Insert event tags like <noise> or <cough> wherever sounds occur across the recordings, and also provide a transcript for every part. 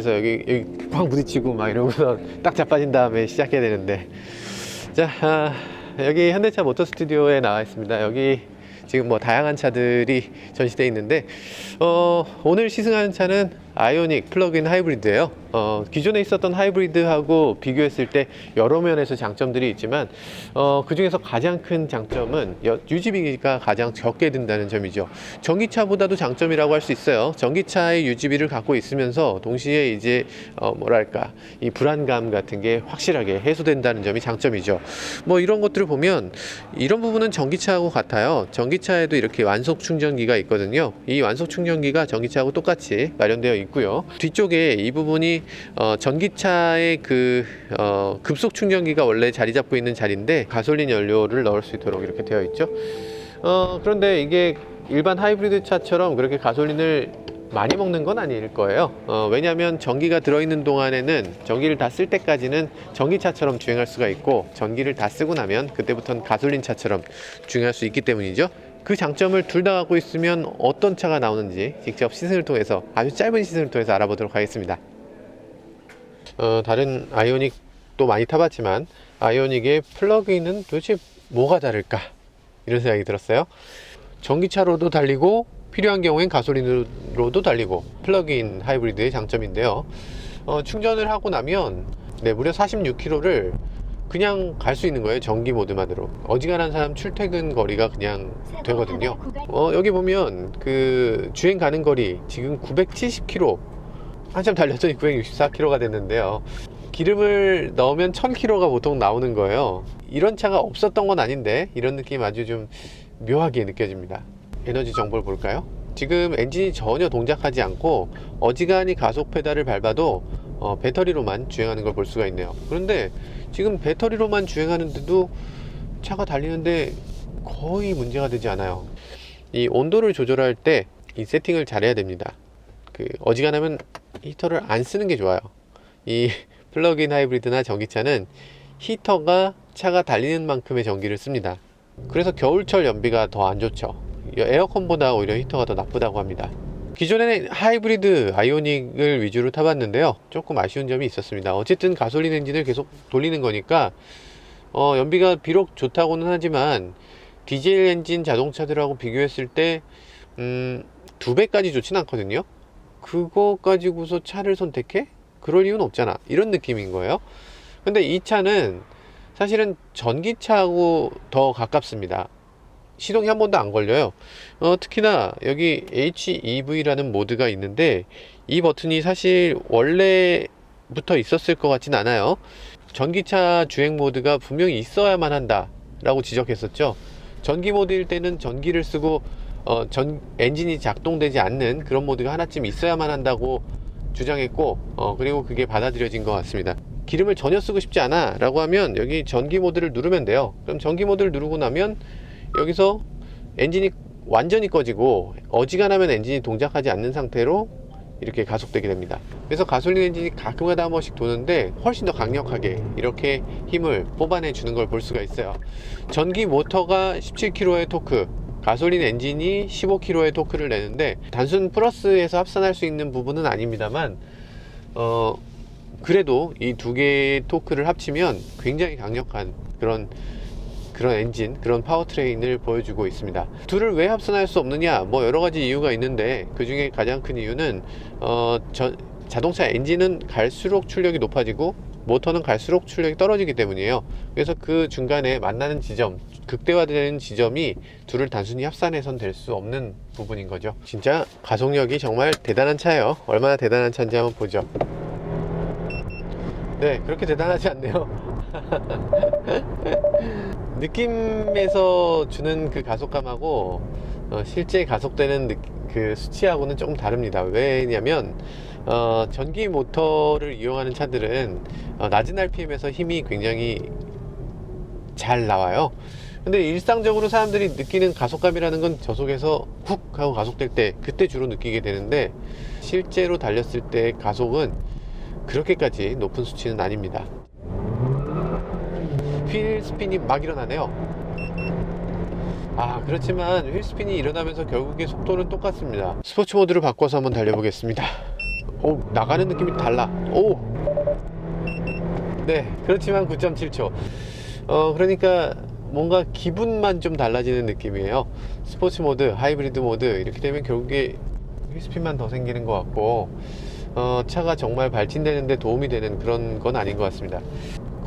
시작해서 여기, 여기 쾅 부딪히고 막 이러고서 <laughs> 딱 자빠진 다음에 시작해야 되는데. 자 아, 여기 현대차 모터 스튜디오에 나와 있습니다. 여기 지금 뭐 다양한 차들이 전시되어 있는데 어, 오늘 시승하는 차는 아이오닉 플러그인 하이브리드예요. 어, 기존에 있었던 하이브리드하고 비교했을 때 여러 면에서 장점들이 있지만 어, 그 중에서 가장 큰 장점은 여- 유지비가 가장 적게 든다는 점이죠. 전기차보다도 장점이라고 할 수 있어요. 전기차의 유지비를 갖고 있으면서 동시에 이제 어, 뭐랄까 이 불안감 같은 게 확실하게 해소된다는 점이 장점이죠. 뭐 이런 것들을 보면 이런 부분은 전기차하고 같아요. 전기차에도 이렇게 완속 충전기가 있거든요. 이 완속 충전기가 전기차하고 똑같이 마련되어 있고 요. 뒤쪽에 이 부분이 어, 전기차의 그 어, 급속 충전기가 원래 자리 잡고 있는 자리인데 가솔린 연료를 넣을 수 있도록 이렇게 되어 있죠. 어, 그런데 이게 일반 하이브리드 차처럼 그렇게 가솔린을 많이 먹는 건 아닐 거예요. 어, 왜냐하면 전기가 들어있는 동안에는 전기를 다 쓸 때까지는 전기차처럼 주행할 수가 있고 전기를 다 쓰고 나면 그때부터는 가솔린 차처럼 주행할 수 있기 때문이죠. 그 장점을 둘 다 갖고 있으면 어떤 차가 나오는지 직접 시승을 통해서 아주 짧은 시승을 통해서 알아보도록 하겠습니다. 어, 다른 아이오닉도 많이 타봤지만 아이오닉의 플러그인은 도대체 뭐가 다를까 이런 생각이 들었어요. 전기차로도 달리고 필요한 경우엔 가솔린으로도 달리고 플러그인 하이브리드의 장점인데요. 어, 충전을 하고 나면 네, 무려 46km를 그냥 갈 수 있는 거예요. 전기 모드만으로. 어지간한 사람 출퇴근 거리가 그냥 되거든요. 어, 여기 보면 그 주행 가는 거리 지금 970km 한참 달렸더니 964km가 됐는데요. 기름을 넣으면 1000km가 보통 나오는 거예요. 이런 차가 없었던 건 아닌데 이런 느낌 아주 좀 묘하게 느껴집니다. 에너지 정보를 볼까요? 지금 엔진이 전혀 동작하지 않고 어지간히 가속 페달을 밟아도 어, 배터리로만 주행하는 걸 볼 수가 있네요. 그런데 지금 배터리로만 주행하는데도 차가 달리는데 거의 문제가 되지 않아요. 이 온도를 조절할 때 이 세팅을 잘해야 됩니다. 그 어지간하면 히터를 안 쓰는 게 좋아요. 이 <laughs> 플러그인 하이브리드나 전기차는 히터가 차가 달리는 만큼의 전기를 씁니다. 그래서 겨울철 연비가 더 안 좋죠. 에어컨보다 오히려 히터가 더 나쁘다고 합니다. 기존에는 하이브리드 아이오닉을 위주로 타봤는데요. 조금 아쉬운 점이 있었습니다. 어쨌든 가솔린 엔진을 계속 돌리는 거니까 어, 연비가 비록 좋다고는 하지만 디젤 엔진 자동차들하고 비교했을 때 음, 두 배까지 좋진 않거든요. 그거 가지고서 차를 선택해? 그럴 이유는 없잖아. 이런 느낌인 거예요. 근데 이 차는 사실은 전기차하고 더 가깝습니다. 시동이 한 번도 안 걸려요. 어, 특히나 여기 HEV라는 모드가 있는데 이 버튼이 사실 원래부터 있었을 것 같진 않아요. 전기차 주행 모드가 분명히 있어야만 한다 라고 지적했었죠. 전기 모드일 때는 전기를 쓰고 어, 전 엔진이 작동되지 않는 그런 모드가 하나쯤 있어야만 한다고 주장했고 어, 그리고 그게 받아들여진 것 같습니다. 기름을 전혀 쓰고 싶지 않아 라고 하면 여기 전기 모드를 누르면 돼요. 그럼 전기 모드를 누르고 나면 여기서 엔진이 완전히 꺼지고 어지간하면 엔진이 동작하지 않는 상태로 이렇게 가속되게 됩니다. 그래서 가솔린 엔진이 가끔가다 한 번씩 도는데 훨씬 더 강력하게 이렇게 힘을 뽑아내 주는 걸 볼 수가 있어요. 전기 모터가 17kg의 토크, 가솔린 엔진이 15kg의 토크를 내는데 단순 플러스에서 합산할 수 있는 부분은 아닙니다만 어 그래도 이 두 개의 토크를 합치면 굉장히 강력한 그런 그런 엔진, 그런 파워트레인을 보여주고 있습니다. 둘을 왜 합산할 수 없느냐? 뭐 여러 가지 이유가 있는데 그 중에 가장 큰 이유는 어, 저, 자동차 엔진은 갈수록 출력이 높아지고 모터는 갈수록 출력이 떨어지기 때문이에요. 그래서 그 중간에 만나는 지점, 극대화되는 지점이 둘을 단순히 합산해선 될 수 없는 부분인 거죠. 진짜 가속력이 정말 대단한 차예요. 얼마나 대단한 차인지 한번 보죠. 네, 그렇게 대단하지 않네요. <laughs> 느낌에서 주는 그 가속감하고 어, 실제 가속되는 느- 그 수치하고는 조금 다릅니다. 왜냐면 어, 전기 모터를 이용하는 차들은 어, 낮은 RPM에서 힘이 굉장히 잘 나와요. 근데 일상적으로 사람들이 느끼는 가속감이라는 건 저속에서 훅 하고 가속될 때 그때 주로 느끼게 되는데 실제로 달렸을 때 가속은 그렇게까지 높은 수치는 아닙니다. 휠 스핀이 막 일어나네요. 아 그렇지만 휠 스핀이 일어나면서 결국에 속도는 똑같습니다. 스포츠 모드를 바꿔서 한번 달려보겠습니다. 오 나가는 느낌이 달라 오 네, 그렇지만 9.7초. 어, 그러니까 뭔가 기분만 좀 달라지는 느낌이에요. 스포츠 모드, 하이브리드 모드 이렇게 되면 결국에 휘스핀만 더 생기는 것 같고 어, 차가 정말 발진되는데 도움이 되는 그런 건 아닌 것 같습니다.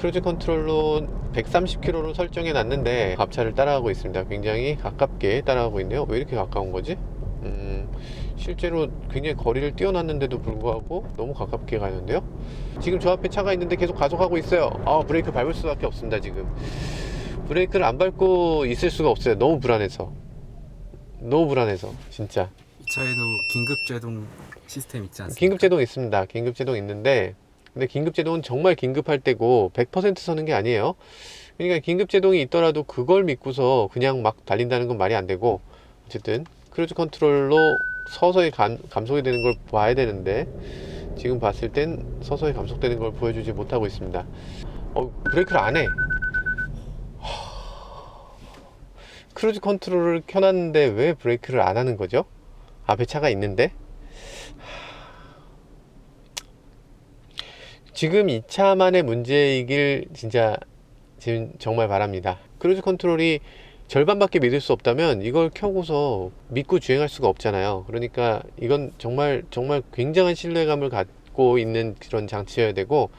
크루즈 컨트롤로 130km로 설정해 놨는데 앞차를 따라가고 있습니다. 굉장히 가깝게 따라가고 있네요. 왜 이렇게 가까운 거지? 음, 실제로 굉장히 거리를 뛰어났는데도 불구하고 너무 가깝게 가는데요. 지금 저 앞에 차가 있는데 계속 가속하고 있어요. 아, 브레이크 밟을 수밖에 없습니다, 지금. 브레이크를 안 밟고 있을 수가 없어요. 너무 불안해서. 너무 불안해서, 진짜. 이 차에도 긴급 제동 시스템 있지 않습니까? 긴급 제동 있습니다. 긴급 제동 있는데, 근데 긴급 제동은 정말 긴급할 때고 100% 서는 게 아니에요. 그러니까 긴급 제동이 있더라도 그걸 믿고서 그냥 막 달린다는 건 말이 안 되고, 어쨌든 크루즈 컨트롤로 서서히 감, 감속이 되는 걸 봐야 되는데, 지금 봤을 땐 서서히 감속되는 걸 보여주지 못하고 있습니다. 어, 브레이크를 안 해. 크루즈 컨트롤을 켜놨는데 왜 브레이크를 안 하는 거죠? 앞에 차가 있는데? 지금 이 차만의 문제이길 진짜 지금 정말 바랍니다. 크루즈 컨트롤이 절반밖에 믿을 수 없다면 이걸 켜고서 믿고 주행할 수가 없잖아요. 그러니까 이건 정말 정말 굉장한 신뢰감을 갖고 있는 그런 장치여야 되고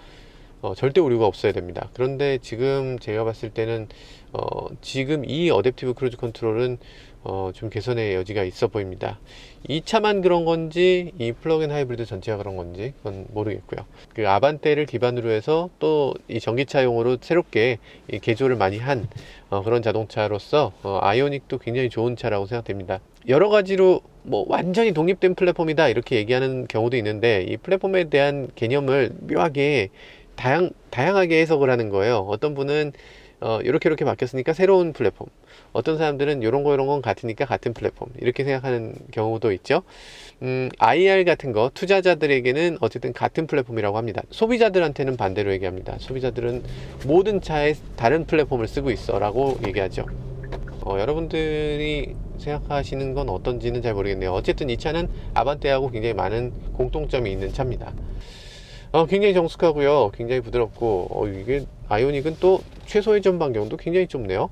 어, 절대 오류가 없어야 됩니다. 그런데 지금 제가 봤을 때는 어, 지금 이 어댑티브 크루즈 컨트롤은 어, 좀 개선의 여지가 있어 보입니다. 이 차만 그런 건지 이 플러그인 하이브리드 전체가 그런 건지 그건 모르겠고요. 그 아반떼를 기반으로 해서 또 이 전기차용으로 새롭게 이 개조를 많이 한 어, 그런 자동차로서 어, 아이오닉도 굉장히 좋은 차라고 생각됩니다. 여러 가지로 뭐 완전히 독립된 플랫폼이다 이렇게 얘기하는 경우도 있는데 이 플랫폼에 대한 개념을 묘하게 다양 다양하게 해석을 하는 거예요. 어떤 분은 어, 이렇게 이렇게 바뀌었으니까 새로운 플랫폼. 어떤 사람들은 이런 거 이런 건 같으니까 같은 플랫폼. 이렇게 생각하는 경우도 있죠. 음, IR 같은 거 투자자들에게는 어쨌든 같은 플랫폼이라고 합니다. 소비자들한테는 반대로 얘기합니다. 소비자들은 모든 차에 다른 플랫폼을 쓰고 있어라고 얘기하죠. 어, 여러분들이 생각하시는 건 어떤지는 잘 모르겠네요. 어쨌든 이 차는 아반떼하고 굉장히 많은 공통점이 있는 차입니다. 어, 굉장히 정숙하고요. 굉장히 부드럽고, 어, 이게 아이오닉은 또 최소 회전 반경도 굉장히 좁네요.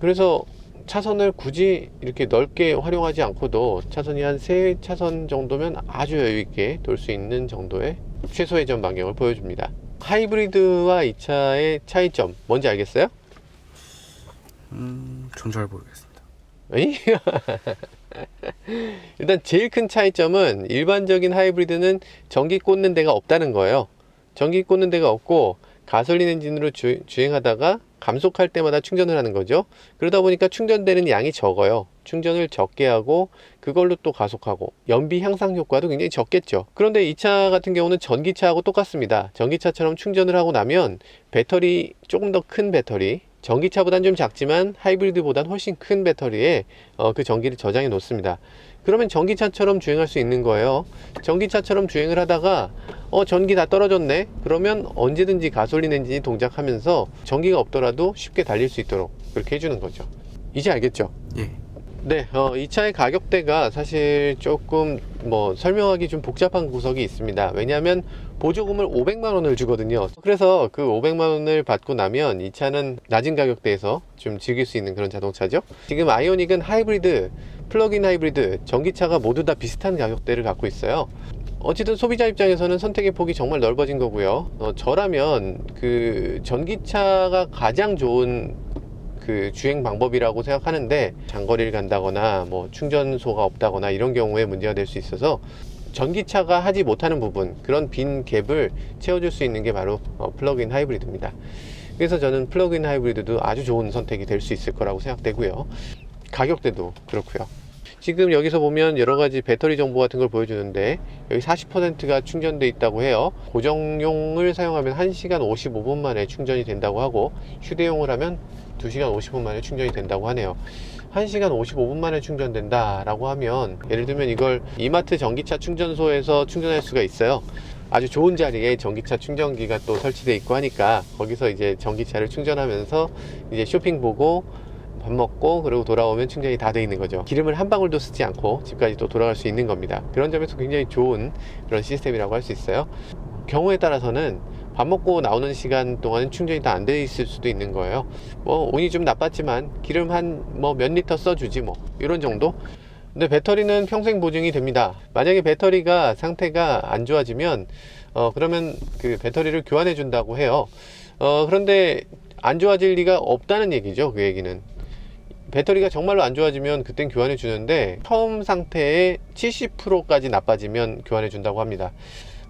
그래서 차선을 굳이 이렇게 넓게 활용하지 않고도 차선이 한 세 차선 정도면 아주 여유 있게 돌 수 있는 정도의 최소 회전 반경을 보여줍니다. 하이브리드와 이 차의 차이점 뭔지 알겠어요? 음, 전 잘 모르겠습니다. <laughs> 일단 제일 큰 차이점은 일반적인 하이브리드는 전기 꽂는 데가 없다는 거예요. 전기 꽂는 데가 없고 가솔린 엔진으로 주, 주행하다가 감속할 때마다 충전을 하는 거죠. 그러다 보니까 충전되는 양이 적어요. 충전을 적게 하고 그걸로 또 가속하고 연비 향상 효과도 굉장히 적겠죠. 그런데 이 차 같은 경우는 전기차하고 똑같습니다. 전기차처럼 충전을 하고 나면 배터리 조금 더 큰 배터리 전기차보단 좀 작지만 하이브리드보단 훨씬 큰 배터리에 어, 그 전기를 저장해 놓습니다. 그러면 전기차처럼 주행할 수 있는 거예요. 전기차처럼 주행을 하다가 어 전기 다 떨어졌네. 그러면 언제든지 가솔린 엔진이 동작하면서 전기가 없더라도 쉽게 달릴 수 있도록 그렇게 해주는 거죠. 이제 알겠죠? 예. 네, 어, 이 차의 가격대가 사실 조금 뭐 설명하기 좀 복잡한 구석이 있습니다. 왜냐하면 보조금을 500만 원을 주거든요. 그래서 그 500만 원을 받고 나면 이 차는 낮은 가격대에서 좀 즐길 수 있는 그런 자동차죠. 지금 아이오닉은 하이브리드, 플러그인 하이브리드, 전기차가 모두 다 비슷한 가격대를 갖고 있어요. 어쨌든 소비자 입장에서는 선택의 폭이 정말 넓어진 거고요. 어, 저라면 그 전기차가 가장 좋은 그 주행 방법이라고 생각하는데 장거리를 간다거나 뭐 충전소가 없다거나 이런 경우에 문제가 될 수 있어서 전기차가 하지 못하는 부분 그런 빈 갭을 채워줄 수 있는 게 바로 어, 플러그인 하이브리드입니다. 그래서 저는 플러그인 하이브리드도 아주 좋은 선택이 될 수 있을 거라고 생각되고요. 가격대도 그렇고요. 지금 여기서 보면 여러 가지 배터리 정보 같은 걸 보여주는데 여기 40%가 충전돼 있다고 해요. 고정용을 사용하면 1시간 55분 만에 충전이 된다고 하고 휴대용을 하면 2시간 50분 만에 충전이 된다고 하네요. 1시간 55분 만에 충전된다 라고 하면 예를 들면 이걸 이마트 전기차 충전소에서 충전할 수가 있어요. 아주 좋은 자리에 전기차 충전기가 또 설치되어 있고 하니까 거기서 이제 전기차를 충전하면서 이제 쇼핑 보고 밥 먹고 그리고 돌아오면 충전이 다 돼 있는 거죠. 기름을 한 방울도 쓰지 않고 집까지 또 돌아갈 수 있는 겁니다. 그런 점에서 굉장히 좋은 그런 시스템이라고 할 수 있어요. 경우에 따라서는 밥 먹고 나오는 시간 동안은 충전이 다 안 돼 있을 수도 있는 거예요. 뭐 운이 좀 나빴지만 기름 한 뭐 몇 리터 써주지 뭐 이런 정도. 근데 배터리는 평생 보증이 됩니다. 만약에 배터리가 상태가 안 좋아지면 어 그러면 그 배터리를 교환해 준다고 해요. 어 그런데 안 좋아질 리가 없다는 얘기죠. 그 얘기는. 배터리가 정말로 안 좋아지면 그땐 교환해 주는데 처음 상태의 70%까지 나빠지면 교환해 준다고 합니다.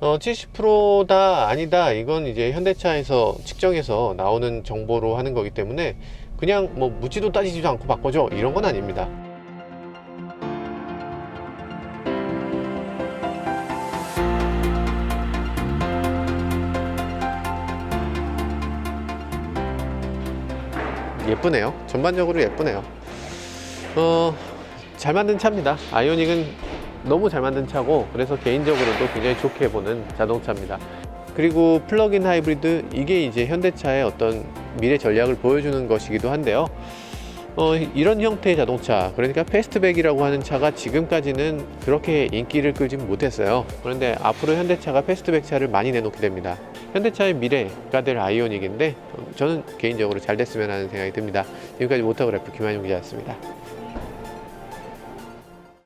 어, 70%다 아니다 이건 이제 현대차에서 측정해서 나오는 정보로 하는 거기 때문에 그냥 뭐 묻지도 따지지도 않고 바꿔줘 이런 건 아닙니다. 예쁘네요. 전반적으로 예쁘네요. 어, 잘 만든 차입니다. 아이오닉은 너무 잘 만든 차고 그래서 개인적으로도 굉장히 좋게 보는 자동차입니다. 그리고 플러그인 하이브리드 이게 이제 현대차의 어떤 미래 전략을 보여주는 것이기도 한데요. 어, 이런 형태의 자동차, 그러니까 패스트백이라고 하는 차가 지금까지는 그렇게 인기를 끌지 못했어요. 그런데 앞으로 현대차가 패스트백 차를 많이 내놓게 됩니다. 현대차의 미래가 될 아이오닉인데 어, 저는 개인적으로 잘 됐으면 하는 생각이 듭니다. 지금까지 모터그래프 김한용 기자였습니다.